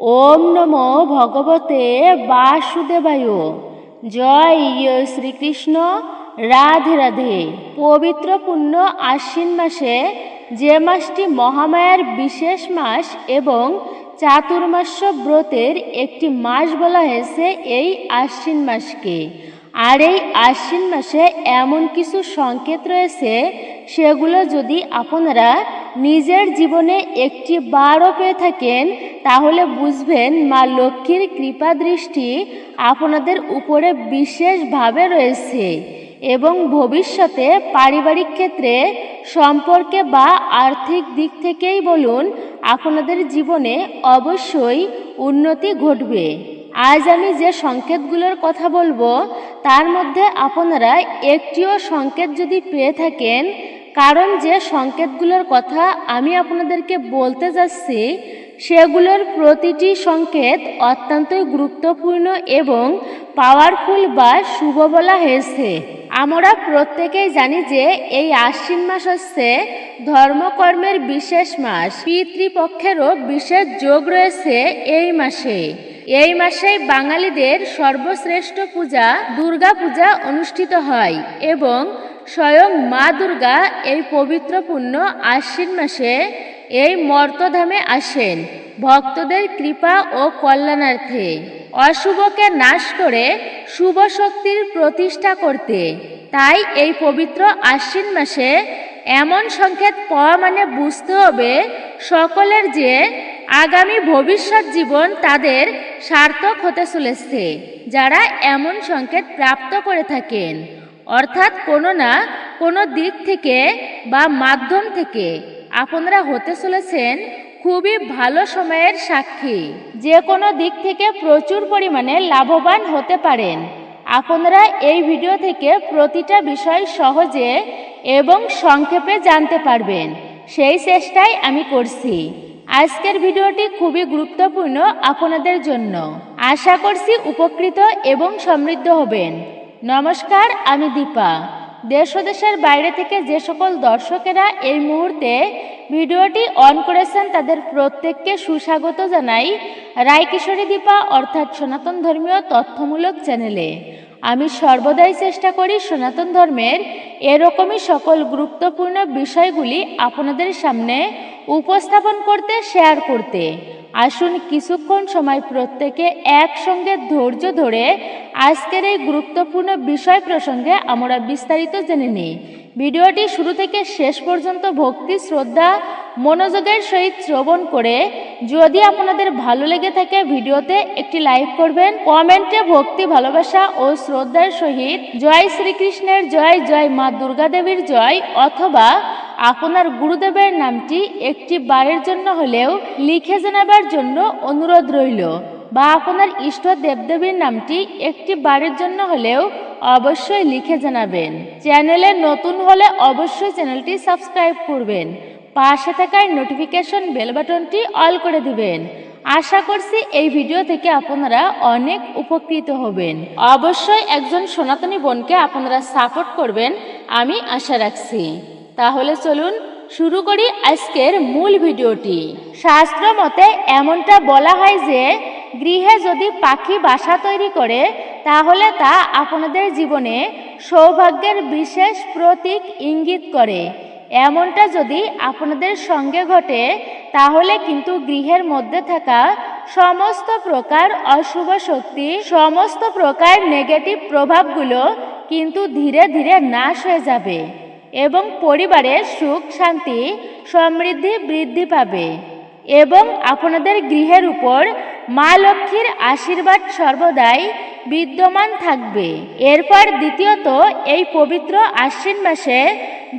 ওম নমো ভগবতে বাসুদেবায়। জয় শ্রীকৃষ্ণ। রাধে রাধে। পবিত্র পুণ্য আশ্বিন মাসে যে মাসটি মহামায়ার বিশেষ মাস এবং চাতুর্মাস্য ব্রতের একটি মাস বলা হয়েছে এই আশ্বিন মাসকে। আর এই আশ্বিন মাসে এমন কিছু সংকেত রয়েছে, সেগুলো যদি আপনারা নিজের জীবনে একটি বারও পেয়ে থাকেন, তাহলে বুঝবেন মা লক্ষ্মীর কৃপা দৃষ্টি আপনাদের উপরে বিশেষভাবে রয়েছে এবং ভবিষ্যতে পারিবারিক ক্ষেত্রে, সম্পর্কে বা আর্থিক দিক থেকেই বলুন, আপনাদের জীবনে অবশ্যই উন্নতি ঘটবে। আজ আমি যে সংকেতগুলোর কথা বলব তার মধ্যে আপনারা একটিও সংকেত যদি পেয়ে থাকেন, কারণ যে সংকেতগুলোর কথা আমি আপনাদেরকে বলতে যাচ্ছি, সেগুলোর প্রতিটি সংকেত অত্যন্তই গুরুত্বপূর্ণ এবং পাওয়ারফুল বা শুভ বলা হয়েছে। আমরা প্রত্যেকেই জানি যে এই আশ্বিন মাস হচ্ছে ধর্মকর্মের বিশেষ মাস। পিতৃপক্ষেরও বিশেষ যোগ রয়েছে এই মাসে। এই মাসেই বাঙালিদের সর্বশ্রেষ্ঠ পূজা, দুর্গা পূজা অনুষ্ঠিত হয় এবং স্বয়ং মা দুর্গা এই পবিত্রপূর্ণ আশ্বিন মাসে এই মর্তধামে আসেন। ভক্তদের কৃপা ও কল্যাণার্থে অশুভকে নাশ করে শুভ শক্তির প্রতিষ্ঠা করতে। তাই এই পবিত্র আশ্বিন মাসে এমন সংকেত পাওয়া মানে বুঝতে হবে সকলের যে আগামী ভবিষ্যৎ জীবন তাদের সার্থক হতে চলেছে, যারা এমন সংকেত প্রাপ্ত করে থাকেন। অর্থাৎ কোনো না কোনো দিক থেকে বা মাধ্যম থেকে আপনারা হতে চলেছেন খুবই ভালো সময়ের সাক্ষী। যে কোনো দিক থেকে প্রচুর পরিমাণে লাভবান হতে পারেন। আপনারা এই ভিডিও থেকে প্রতিটা বিষয় সহজে এবং সংক্ষেপে জানতে পারবেন। সেই চেষ্টাই আমি করছি। আজকের ভিডিওটি খুবই গুরুত্বপূর্ণ আপনাদের জন্য। আশা করছি উপকৃত এবং সমৃদ্ধ হবেন। নমস্কার, আমি দীপা। দেশ দেশের বাইরে থেকে যে সকল দর্শকেরা এই মুহূর্তে ভিডিওটি অন করেছেন, তাদের প্রত্যেককে সুস্বাগত জানাই রায়কিশোরী দীপা অর্থাৎ সনাতন ধর্মীয় তথ্যমূলক চ্যানেলে। আমি সর্বদাই চেষ্টা করি সনাতন ধর্মের এরকমই সকল গুরুত্বপূর্ণ বিষয়গুলি আপনাদের সামনে উপস্থাপন করতে শেয়ার করতে। আসুন কিছুক্ষণ সময় প্রত্যেকে একসঙ্গে ধৈর্য ধরে আজকের এই গুরুত্বপূর্ণ বিষয় প্রসঙ্গে আমরা বিস্তারিত জেনে নিই। ভিডিওটি শুরু থেকে শেষ পর্যন্ত ভক্তি, শ্রদ্ধা, মনোযোগের সহিত শ্রবণ করে যদি আপনাদের ভালো লেগে থাকে ভিডিওতে একটি লাইক করবেন, কমেন্টে ভক্তি, ভালোবাসা ও শ্রদ্ধার সহিত জয় শ্রীকৃষ্ণের জয় জয় মা দুর্গা দেবীর জয় অথবা আপনার গুরুদেবের নামটি একটি বারের জন্য হলেও লিখে জানাবার জন্য অনুরোধ রইল। বা আপনার ইষ্ট দেবদেবীর নামটি একটি বাড়ির জন্য হলেও অবশ্যই লিখে জানাবেন। চ্যানেলে নতুন হলে অবশ্যই চ্যানেলটি সাবস্ক্রাইব করবেন। পাশে থাকার নোটিফিকেশন বেল বাটনটি অল করে দিবেন। আশা করছি এই ভিডিও থেকে আপনারা অনেক উপকৃত হবেন। অবশ্যই একজন সনাতনী বোনকে আপনারা সাপোর্ট করবেন, আমি আশা রাখছি। তাহলে চলুন শুরু করি আজকের মূল ভিডিওটি। শাস্ত্র মতে এমনটা বলা হয় যে, গৃহে যদি পাখি বাসা তৈরি করে, তাহলে তা আপনাদের জীবনে সৌভাগ্যের বিশেষ প্রতীক ইঙ্গিত করে। এমনটা যদি আপনাদের সঙ্গে ঘটে, তাহলে কিন্তু গৃহের মধ্যে থাকা সমস্ত প্রকার অশুভ শক্তি, সমস্ত প্রকার নেগেটিভ প্রভাবগুলো কিন্তু ধীরে ধীরে নাশ হয়ে যাবে। এবং পরিবারে সুখ, শান্তি, সমৃদ্ধি বৃদ্ধি পাবে। এবং আপনাদের গৃহের উপর মা লক্ষ্মীর আশীর্বাদ সর্বদাই বিদ্যমান থাকবে। এরপর দ্বিতীয়ত, এই পবিত্র আশ্বিন মাসে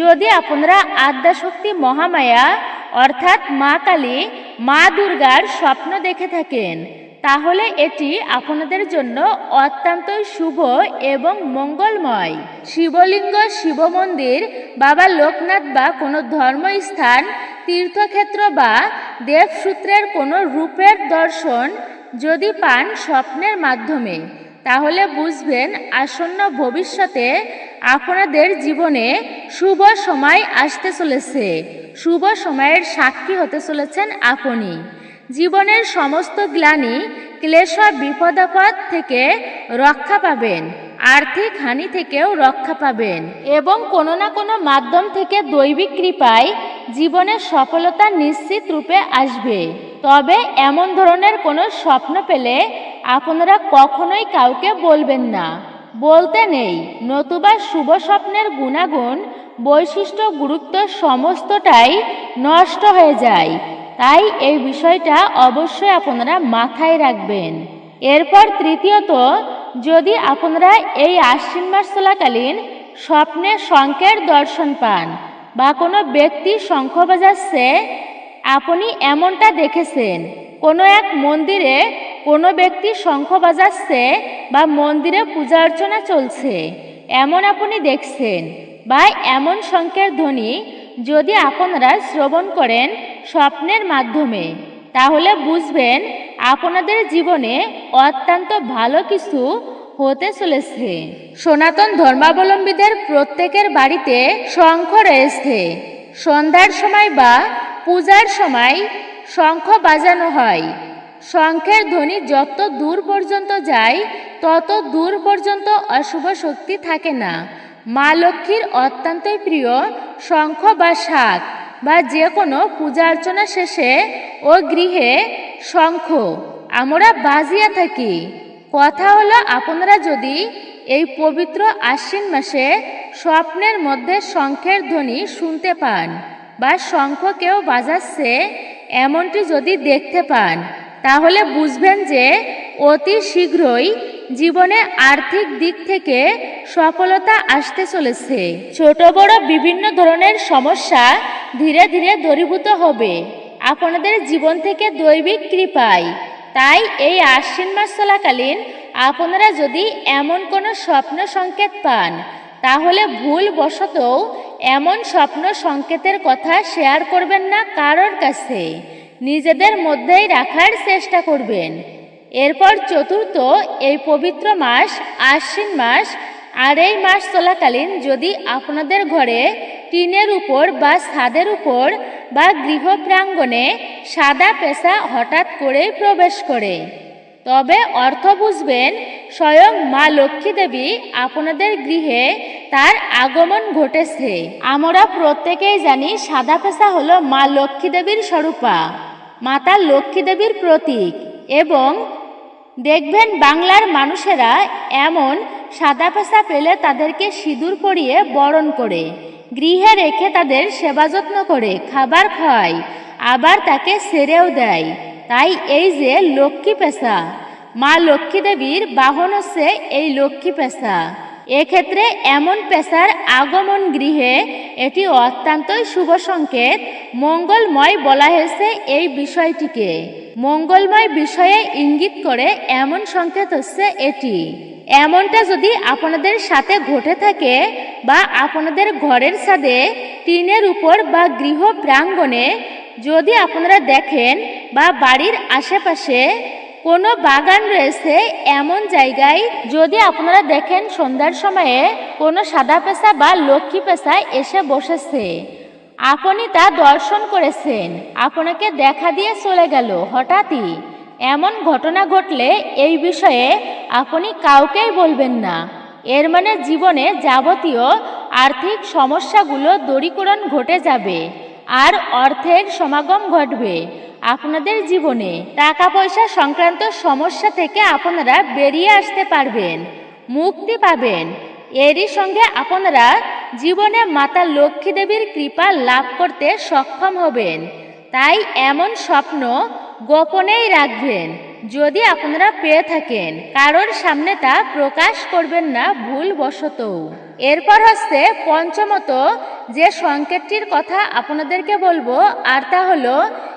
যদি আপনারা আদ্যাশক্তি মহামায়া, অর্থাৎ মা কালী, মা দুর্গার স্বপ্ন দেখে থাকেন তাহলে এটি আপনাদের জন্য অত্যন্তই শুভ এবং মঙ্গলময়। শিবলিঙ্গ শিব মন্দির বাবা লোকনাথ বা কোনো ধর্মস্থান, তীর্থক্ষেত্র বা দেবসূত্রের কোনো রূপের দর্শন যদি পান স্বপ্নের মাধ্যমে, তাহলে বুঝবেন আসন্ন ভবিষ্যতে আপনাদের জীবনে শুভ সময় আসতে চলেছে। শুভ সময়ের সাক্ষী হতে চলেছেন আপনি। জীবনের সমস্ত গ্লানি ক্লেশ বিপদাপদ থেকে রক্ষা পাবেন, আর্থিক হানি থেকেও রক্ষা পাবেন এবং কোনো না কোনো মাধ্যম থেকে দৈবিক কৃপায় জীবনের সফলতা নিশ্চিত রূপে আসবে। তবে এমন ধরনের কোনো স্বপ্ন পেলে আপনারা কখনোই কাউকে বলবেন না। বলতে নেই, নতুবা শুভ স্বপ্নের গুণাগুণ, বৈশিষ্ট্য গুরুত্ব সমস্তটাই নষ্ট হয়ে যায়। তাই এই বিষয়টা অবশ্যই আপনারা মাথায় রাখবেন। এরপর তৃতীয়ত, যদি আপনারা এই আশ্বিন মাস চলাকালীন স্বপ্নে শঙ্খের দর্শন পান বা কোনো ব্যক্তি শঙ্খ বাজাচ্ছে, আপনি এমনটা দেখেছেন, কোনো এক মন্দিরে কোনো ব্যক্তি শঙ্খ বাজাচ্ছে বা মন্দিরে পূজা অর্চনা চলছে, এমন আপনি দেখছেন বা এমন শঙ্খের ধ্বনি যদি আপনারা শ্রবণ করেন স্বপ্নের মাধ্যমে, তাহলে বুঝবেন আপনাদের জীবনে অত্যন্ত ভালো কিছু হতে চলেছে। সনাতন ধর্মাবলম্বীদের প্রত্যেকের বাড়িতে শঙ্খ রয়েছে। সন্ধ্যার সময় বা পূজার সময় শঙ্খ বাজানো হয়। শঙ্খের ধ্বনি যত দূর পর্যন্ত যায়, তত দূর পর্যন্ত অশুভ শক্তি থাকে না। মা লক্ষ্মীর অত্যন্তই প্রিয় শঙ্খ বা শাক বা যে কোনো পূজা অর্চনা শেষে ও গৃহে শঙ্খ। আমরা বাজিয়া থাকি। কথা হলো আপনারা যদি এই পবিত্র আশ্বিন মাসে স্বপ্নের মধ্যে শঙ্খের ধ্বনি শুনতে পান বা শঙ্খ কেউ বাজাচ্ছে এমনটি যদি দেখতে পান, তাহলে বুঝবেন যে অতি শীঘ্রই জীবনে আর্থিক দিক থেকে সফলতা আসতে চলেছে। ছোট বড় বিভিন্ন ধরনের সমস্যা ধীরে ধীরে দূরীভূত হবে। আপনাদের জীবন থেকে দৈবিক কৃপায়। তাই এই আশ্বিন মাস চলাকালীন আপনারা যদি এমন কোনো স্বপ্ন সংকেত পান, তাহলে ভুল বশতও এমন স্বপ্ন সংকেতের কথা শেয়ার করবেন না কারোর কাছে। নিজেদের মধ্যেই রাখার চেষ্টা করবেন। এরপর চতুর্থ, এই পবিত্র মাস, আশ্বিন মাস, আর এই মাস চলাকালীন যদি আপনাদের ঘরে টিনের উপর বা ছাদের উপর বা গৃহ প্রাঙ্গণে সাদা পেশা হঠাৎ করেই প্রবেশ করে, তবে অর্থ বুঝবেন স্বয়ং মা লক্ষ্মী দেবী আপনাদের গৃহে তার আগমন ঘটেছে। আমরা প্রত্যেকেই জানি সাদা পেশা হলো মা লক্ষ্মী দেবীর স্বরূপা, মাতা লক্ষ্মী দেবীর প্রতীক এবং দেখবেন বাংলার মানুষেরা এমন সাদা পেশা পেলে তাদেরকে সিঁদুর পরিয়ে বরণ করে, গৃহে রেখে তাদের সেবা যত্ন করে, খাবার খাওয়ায়, আবার তাকে সেরেও দেয়। তাই এই যে লক্ষ্মী পেশা মা লক্ষ্মী দেবীর বাহন হচ্ছে এই লক্ষ্মী পেশা এক্ষেত্রে এমন পেশার আগমন গৃহে এটি অত্যন্তই শুভ সংকেত, মঙ্গলময় বলা হয়েছে এই বিষয়টিকে। মঙ্গলময় বিষয়ে ইঙ্গিত করে এমন সংকেত হচ্ছে এটি। এমনটা যদি আপনাদের সাথে ঘটে থাকে বা আপনাদের ঘরের ছাদে টিনের উপর বা গৃহ প্রাঙ্গণে যদি আপনারা দেখেন বা বাড়ির আশেপাশে কোনো বাগান রয়েছে, এমন জায়গায় যদি আপনারা দেখেন সন্ধ্যার সময়ে কোনো সাদা পেশা বা লক্ষ্মী পেশা এসে বসেছে আপনি তা দর্শন করেছেন। আপনাকে দেখা দিয়ে চলে গেল হঠাৎই। এমন ঘটনা ঘটলে এই বিষয়ে আপনি কাউকেই বলবেন না। এর মানে জীবনে যাবতীয় আর্থিক সমস্যাগুলো দূরীকরণ ঘটে যাবে আর অর্থের সমাগম ঘটবে। আপনাদের জীবনে টাকা পয়সা সংক্রান্ত সমস্যা থেকে আপনারা বেরিয়ে আসতে পারবেন, মুক্তি পাবেন। এরই সঙ্গে আপনারা জীবনে মাতা লক্ষ্মী দেবীর কৃপা লাভ করতে সক্ষম হবেন। তাই এমন স্বপ্ন গোপনেই রাখবেন। যদি আপনারা পেয়ে থাকেন, কারোর সামনে তা প্রকাশ করবেন না ভুলবশত। এরপর হচ্ছে পঞ্চমত, যে সংকেতটির কথা আপনাদেরকে বলব, আর তা হলো,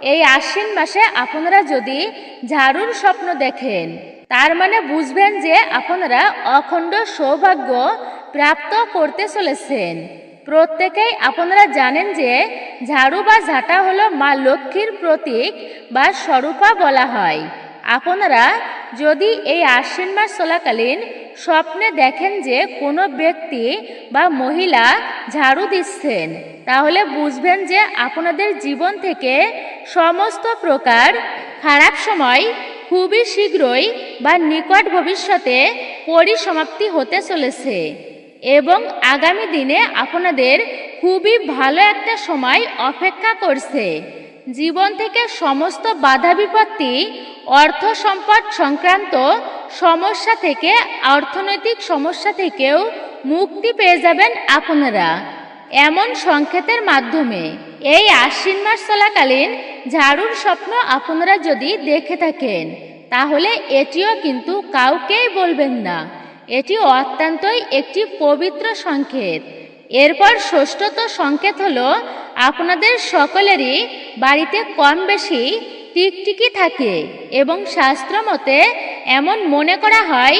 এই আশ্বিন মাসে আপনারা যদি ঝাড়ুর স্বপ্ন দেখেন, তার মানে বুঝবেন যে আপনারা অখণ্ড সৌভাগ্য প্রাপ্ত করতে চলেছেন। প্রত্যেকেই আপনারা জানেন যে ঝাড়ু বা ঝাঁটা হলো মা লক্ষ্মীর প্রতীক বা স্বরূপা বলা হয়। আপনারা যদি এই আশ্বিন মাস চলাকালীন স্বপ্নে দেখেন যে কোনো ব্যক্তি বা মহিলা ঝাড়ু দিচ্ছেন, তাহলে বুঝবেন যে আপনাদের জীবন থেকে সমস্ত প্রকার খারাপ সময় খুবই শীঘ্রই বা নিকট ভবিষ্যতে পরিসমাপ্তি হতে চলেছে। এবং আগামী দিনে আপনাদের খুবই ভালো একটা সময় অপেক্ষা করছে। জীবন থেকে সমস্ত বাধা বিপত্তি, অর্থ সম্পদ সংক্রান্ত সমস্যা থেকে, অর্থনৈতিক সমস্যা থেকেও মুক্তি পেয়ে যাবেন আপনারা। এমন সংকেতের মাধ্যমে এই আশ্বিন মাস চলাকালীন ঝাড়ুর স্বপ্ন আপনারা যদি দেখে থাকেন, তাহলে এটিও কিন্তু কাউকেই বলবেন না। এটি অত্যন্তই একটি পবিত্র সংকেত। এরপর ষষ্ঠত সংকেত হলো, আপনাদের সকলেরই বাড়িতে কম বেশি টিকটিকি থাকে এবং শাস্ত্র মতে এমন মনে করা হয়,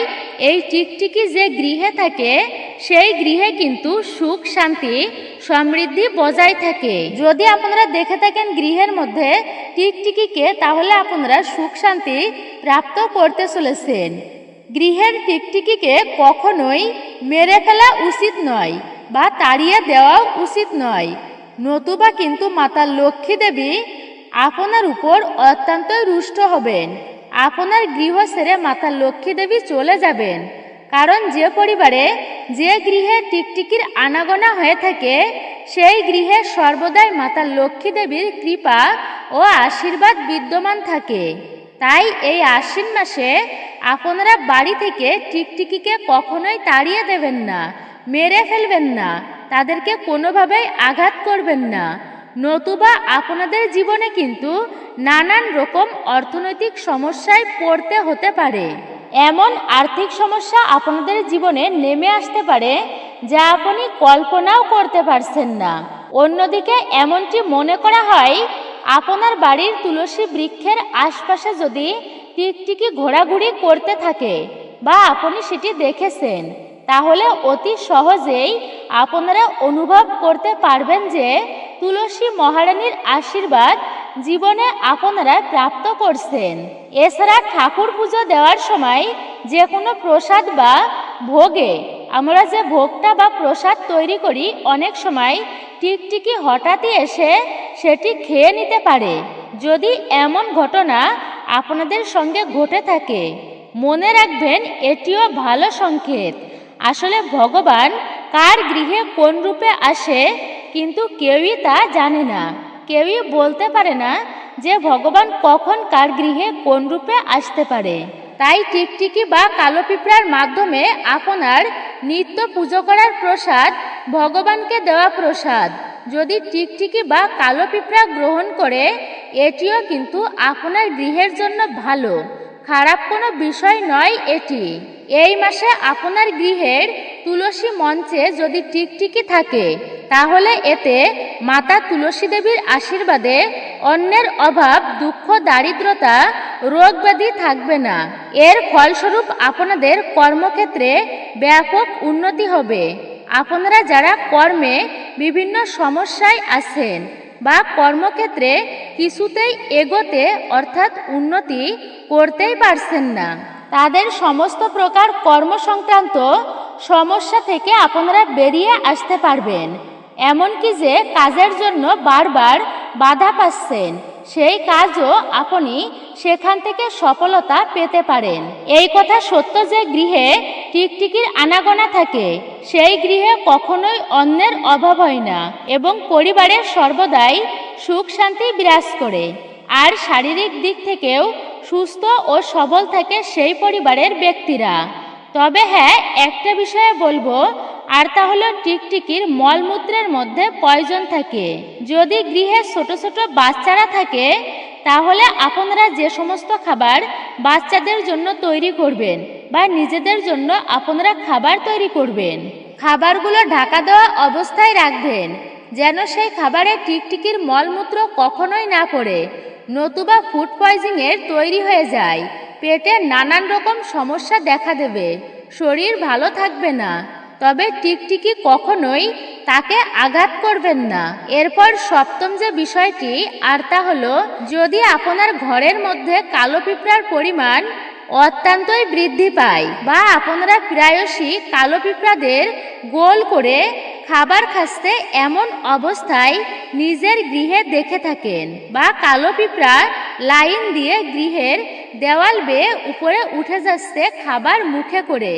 এই টিকটিকি যে গৃহে থাকে, সেই গৃহে কিন্তু সুখ, শান্তি, সমৃদ্ধি বজায় থাকে। যদি আপনারা দেখে থাকেন গৃহের মধ্যে টিকটিকিকে, তাহলে আপনারা সুখ, শান্তি প্রাপ্ত করতে চলেছেন। গৃহের টিকটিকিকে কখনোই মেরে ফেলা উচিত নয় বা তাড়িয়ে দেওয়াও উচিত নয়। নতুবা কিন্তু মাতা লক্ষ্মী দেবী আপনার উপর অত্যন্তই রুষ্ট হবেন। আপনার গৃহ ছেড়ে মাতা লক্ষ্মী দেবী চলে যাবেন। কারণ যে পরিবারে যে গৃহে টিকটিকির আনাগোনা হয়ে থাকে, সেই গৃহে সর্বদাই মাতা লক্ষ্মী দেবীর কৃপা ও আশীর্বাদ বিদ্যমান থাকে। তাই এই আশ্বিন মাসে আপনারা বাড়ি থেকে টিকটিকিকে কখনোই তাড়িয়ে দেবেন না, মেরে ফেলবেন না, তাদেরকে কোনোভাবেই আঘাত করবেন না। নতুবা আপনাদের জীবনে কিন্তু নানান রকম অর্থনৈতিক সমস্যায় পড়তে হতে পারে। এমন আর্থিক সমস্যা আপনাদের জীবনে নেমে আসতে পারে যা আপনি কল্পনাও করতে পারছেন না। অন্যদিকে এমনটি মনে করা হয় আপনার বাড়ির তুলসী বৃক্ষের আশপাশে যদি টিকটিকি ঘোরাঘুরি করতে থাকে বা আপনি সেটি দেখেছেন, তাহলে অতি সহজেই আপনারা অনুভব করতে পারবেন যে তুলসী মহারানীর আশীর্বাদ জীবনে আপনারা প্রাপ্ত করছেন। এছাড়া ঠাকুর পুজো দেওয়ার সময় যে কোনো প্রসাদ বা ভোগে আমরা যে ভোগটা বা প্রসাদ তৈরি করি, অনেক সময় টিকটিকি হঠাৎই এসে সেটি খেয়ে নিতে পারে। যদি এমন ঘটনা আপনাদের সঙ্গে ঘটে থাকে, মনে রাখবেন এটিও ভালো সংকেত। আসলে ভগবান কার গৃহে কোন রূপে আসে, কিন্তু কেউই তা জানে না। কেউই বলতে পারে না যে ভগবান কখন কার গৃহে কোন রূপে আসতে পারে। তাই টিকটিকি বা কালো পিঁপড়ার মাধ্যমে আপনার নিত্য পুজো করার প্রসাদ, ভগবানকে দেওয়া প্রসাদ। যদি টিকটিকি বা কালো পিঁপড়া গ্রহণ করে, এটিও কিন্তু আপনার গৃহের জন্য ভালো। খারাপ কোনো বিষয় নয় এটি। এই মাসে আপনার গৃহের তুলসী মঞ্চে যদি টিকটিকি থাকে, তাহলে এতে মাতা তুলসী দেবীর আশীর্বাদে অন্যের অভাব, দুঃখ, দারিদ্রতা, রোগ ব্যাধি থাকবে না। এর ফলস্বরূপ আপনাদের কর্মক্ষেত্রে ব্যাপক উন্নতি হবে। আপনারা যারা কর্মে বিভিন্ন সমস্যায় আছেন বা কর্মক্ষেত্রে কিছুতেই এগোতে, অর্থাৎ উন্নতি করতেই পারছেন না। তাদের সমস্ত প্রকার কর্ম সংক্রান্ত সমস্যা থেকে আপনারা বেরিয়ে আসতে পারবেন। এমনকি যে কাজের জন্য বারবার বাধা পাচ্ছেন, সেই কাজও আপনি সেখান থেকে সফলতা পেতে পারেন। এই কথা সত্য যে গৃহে টিকটিকির আনাগোনা থাকে। সেই গৃহে কখনোই অন্যের অভাব হয় না এবং পরিবারের সর্বদাই সুখ শান্তি বিরাজ করে। আর শারীরিক দিক থেকেও সুস্থ ও সবল থাকে সেই পরিবারের ব্যক্তিরা। তবে হ্যাঁ একটা বিষয়ে বলব, আর তা হলো টিকটিকির মলমূত্রের মধ্যে পয়জন থাকে। যদি গৃহে ছোট ছোট বাচ্চারা থাকে, তাহলে আপনারা যে সমস্ত খাবার বাচ্চাদের জন্য তৈরি করবেন বা নিজেদের জন্য আপনারা খাবার তৈরি করবেন। খাবারগুলো ঢাকা দেওয়া অবস্থায় রাখবেন, যেন সেই খাবারে টিকটিকির মলমূত্র কখনোই না পড়ে, নতুবা ফুড পয়জিংয়ের তৈরি হয়ে যায়। পেটে নানান রকম সমস্যা দেখা দেবে, শরীর ভালো থাকবে না, তবে টিকটিকি কখনোই তাকে আঘাত করবেন না। এরপর সপ্তম যে বিষয়টি, আর তা হলো, যদি আপনার ঘরের মধ্যে কালো পিঁপড়ার পরিমাণ অত্যন্তই বৃদ্ধি পায় বা আপনারা প্রায়শই কালো পিঁপড়াদের গোল করে খাবার খাসতে এমন অবস্থায় নিজের গৃহে দেখে থাকেন বা কালো পিঁপড়া লাইন দিয়ে গৃহের দেওয়াল বেয়ে উপরে উঠে যাচ্ছে খাবার মুখে করে।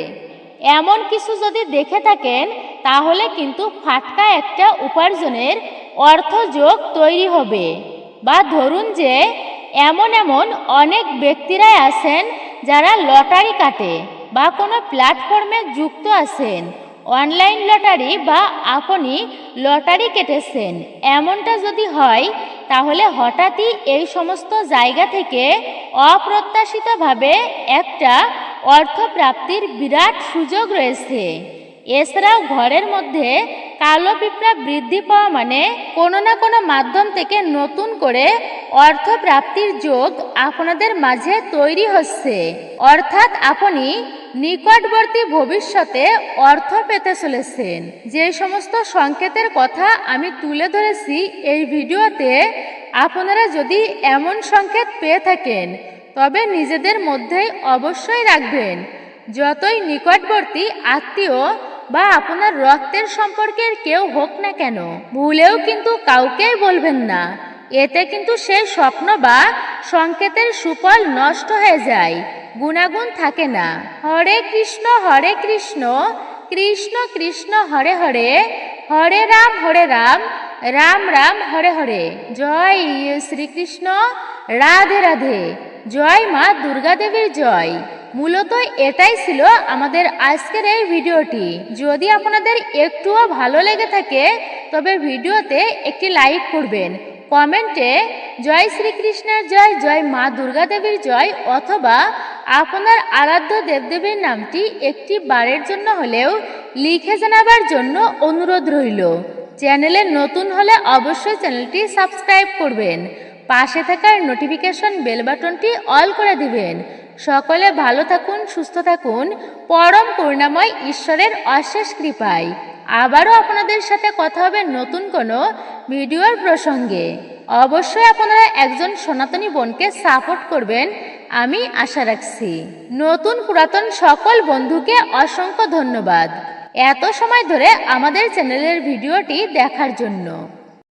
এমন কিছু যদি দেখে থাকেন, তাহলে কিন্তু ফাটকা একটা উপার্জনের অর্থযোগ তৈরি হবে। বা ধরুন যে, এমন এমন অনেক ব্যক্তিরাই আছেন যারা লটারি কাটে বা কোনো প্ল্যাটফর্মে যুক্ত আছেন অনলাইন লটারি বা আপনি লটারি কেটেছেন, এমনটা যদি হয়, তাহলে হঠাৎই এই সমস্ত জায়গা থেকে অপ্রত্যাশিতভাবে একটা অর্থপ্রাপ্তির বিরাট সুযোগ রয়েছে। এছাড়াও ঘরের মধ্যে কালো পিঁপড়া বৃদ্ধি পাওয়া মানে কোনো না কোনো মাধ্যম থেকে নতুন করে অর্থ প্রাপ্তির যোগ আপনাদের মাঝে তৈরি হচ্ছে। অর্থাৎ আপনি নিকটবর্তী ভবিষ্যতে অর্থ পেতে চলেছেন। যে সমস্ত সংকেতের কথা আমি তুলে ধরেছি এই ভিডিওতে আপনারা যদি এমন সংকেত পেয়ে থাকেন, তবে নিজেদের মধ্যেই অবশ্যই রাখবেন। যতই নিকটবর্তী, আত্মীয় বা আপনার রক্তের সম্পর্কের কেউ হোক না কেন, ভুলেও কিন্তু কাউকেই বলবেন না। এতে কিন্তু সেই স্বপ্ন বা সংকেতের সুফল নষ্ট হয়ে যায়, গুণাগুণ থাকে না। হরে কৃষ্ণ হরে কৃষ্ণ কৃষ্ণ কৃষ্ণ, হরে হরে হরে রাম হরে রাম রাম রাম, হরে হরে। জয় শ্রীকৃষ্ণ, রাধে রাধে। জয় মা দুর্গা দেবীর জয়। মূলত এটাই ছিল আমাদের আজকের এই ভিডিওটি। যদি আপনাদের একটুও ভালো লেগে থাকে, তবে ভিডিওতে একটি লাইক করবেন। কমেন্টে জয় শ্রীকৃষ্ণের জয় জয় মা দুর্গা দেবীর জয় অথবা আপনার আরাধ্য দেবদেবীর নামটি একটি বারের জন্য হলেও লিখে জানাবার জন্য অনুরোধ রইল। চ্যানেলে নতুন হলে অবশ্যই চ্যানেলটি সাবস্ক্রাইব করবেন। পাশে থাকার নোটিফিকেশন বেল বাটনটি অল করে দিবেন। সকলে ভালো থাকুন, সুস্থ থাকুন। পরম করুণাময় ঈশ্বরের অশেষ কৃপায়। আবারও আপনাদের সাথে কথা হবে নতুন কোনো ভিডিওর প্রসঙ্গে। অবশ্যই আপনারা একজন সনাতনী বোনকে সাপোর্ট করবেন, আমি আশা রাখছি। নতুন পুরাতন সকল বন্ধুকে অসংখ্য ধন্যবাদ। এত সময় ধরে আমাদের চ্যানেলের ভিডিওটি দেখার জন্য।